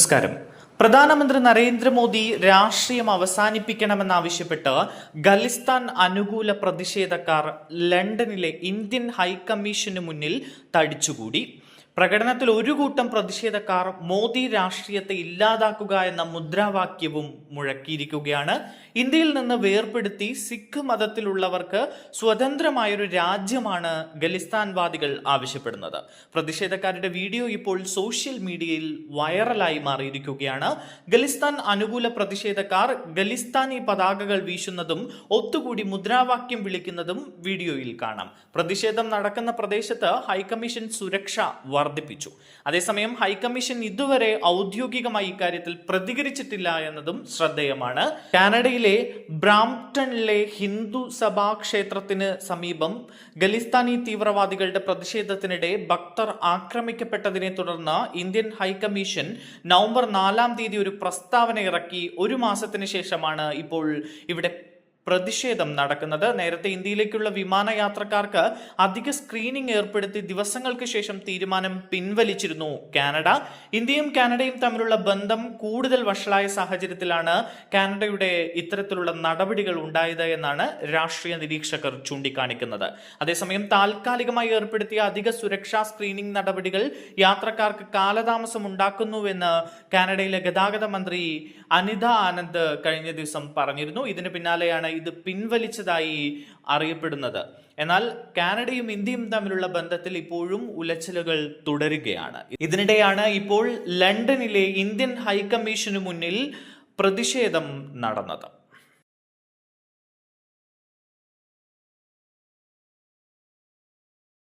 നമസ്കാരം. പ്രധാനമന്ത്രി നരേന്ദ്രമോദി രാഷ്ട്രീയം അവസാനിപ്പിക്കണമെന്നാവശ്യപ്പെട്ട് ഖലിസ്ഥാൻ അനുകൂല പ്രതിഷേധക്കാർ ലണ്ടനിലെ ഇന്ത്യൻ ഹൈക്കമ്മീഷന് മുന്നിൽ തടിച്ചുകൂടി. പ്രകടനത്തിൽ ഒരു കൂട്ടം പ്രതിഷേധക്കാർ മോദി രാഷ്ട്രീയത്തെ ഇല്ലാതാക്കുക എന്ന മുദ്രാവാക്യവും മുഴക്കിയിരിക്കുകയാണ്. ഇന്ത്യയിൽ നിന്ന് വേർപെടുത്തി സിഖ് മതത്തിലുള്ളവർക്ക് സ്വതന്ത്രമായൊരു രാജ്യമാണ് ഖലിസ്ഥാൻവാദികൾ ആവശ്യപ്പെടുന്നത്. പ്രതിഷേധക്കാരുടെ വീഡിയോ ഇപ്പോൾ സോഷ്യൽ മീഡിയയിൽ വൈറലായി മാറിയിരിക്കുകയാണ്. ഖലിസ്ഥാൻ അനുകൂല പ്രതിഷേധക്കാർ ഖലിസ്ഥാനി പതാകകൾ വീശുന്നതും ഒത്തുകൂടി മുദ്രാവാക്യം വിളിക്കുന്നതും വീഡിയോയിൽ കാണാം. പ്രതിഷേധം നടക്കുന്ന പ്രദേശത്ത് ഹൈക്കമ്മീഷൻ സുരക്ഷ വർദ്ധിപ്പിച്ചു. അതേസമയം ഹൈക്കമ്മീഷൻ ഇതുവരെ ഔദ്യോഗികമായി ഇക്കാര്യത്തിൽ പ്രതികരിച്ചിട്ടില്ല എന്നതും ശ്രദ്ധേയമാണ്. കാനഡയിലെ ബ്രാംപ്ടണിലെ ഹിന്ദു സഭാ ക്ഷേത്രത്തിന് സമീപം ഖലിസ്ഥാനി തീവ്രവാദികളുടെ പ്രതിഷേധത്തിനിടെ ഭക്തർ ആക്രമിക്കപ്പെട്ടതിനെ തുടർന്ന് ഇന്ത്യൻ ഹൈക്കമ്മീഷൻ നവംബർ നാലാം തീയതി ഒരു പ്രസ്താവന ഇറക്കി ഒരു മാസത്തിന് ശേഷമാണ് ഇപ്പോൾ ഇവിടെ പ്രതിഷേധം നടക്കുന്നത്. നേരത്തെ ഇന്ത്യയിലേക്കുള്ള വിമാനയാത്രക്കാർക്ക് അധിക സ്ക്രീനിംഗ് ഏർപ്പെടുത്തി ദിവസങ്ങൾക്ക് ശേഷം തീരുമാനം പിൻവലിച്ചിരുന്നു കാനഡ. ഇന്ത്യയും കാനഡയും തമ്മിലുള്ള ബന്ധം കൂടുതൽ വഷളായ സാഹചര്യത്തിലാണ് കാനഡയുടെ ഇത്തരത്തിലുള്ള നടപടികൾ ഉണ്ടായത് എന്നാണ് രാഷ്ട്രീയ നിരീക്ഷകർ ചൂണ്ടിക്കാണിക്കുന്നത്. അതേസമയം താൽക്കാലികമായി ഏർപ്പെടുത്തിയ അധിക സുരക്ഷാ സ്ക്രീനിംഗ് നടപടികൾ യാത്രക്കാർക്ക് കാലതാമസം ഉണ്ടാക്കുന്നുവെന്ന് കാനഡയിലെ ഗതാഗത മന്ത്രി അനിത ആനന്ദ് കഴിഞ്ഞ ദിവസം പറഞ്ഞിരുന്നു. ഇതിന് പിന്നാലെയാണ് ഇത് പിൻവലിച്ചതായി അറിയപ്പെടുന്നത്. എന്നാൽ കാനഡയും ഇന്ത്യയും തമ്മിലുള്ള ബന്ധത്തിൽ ഇപ്പോഴും ഉലച്ചിലുകൾ തുടരുകയാണ്. ഇതിനിടെയാണ് ഇപ്പോൾ ലണ്ടനിലെ ഇന്ത്യൻ ഹൈക്കമ്മീഷനു മുന്നിൽ പ്രതിഷേധം നടന്നത്.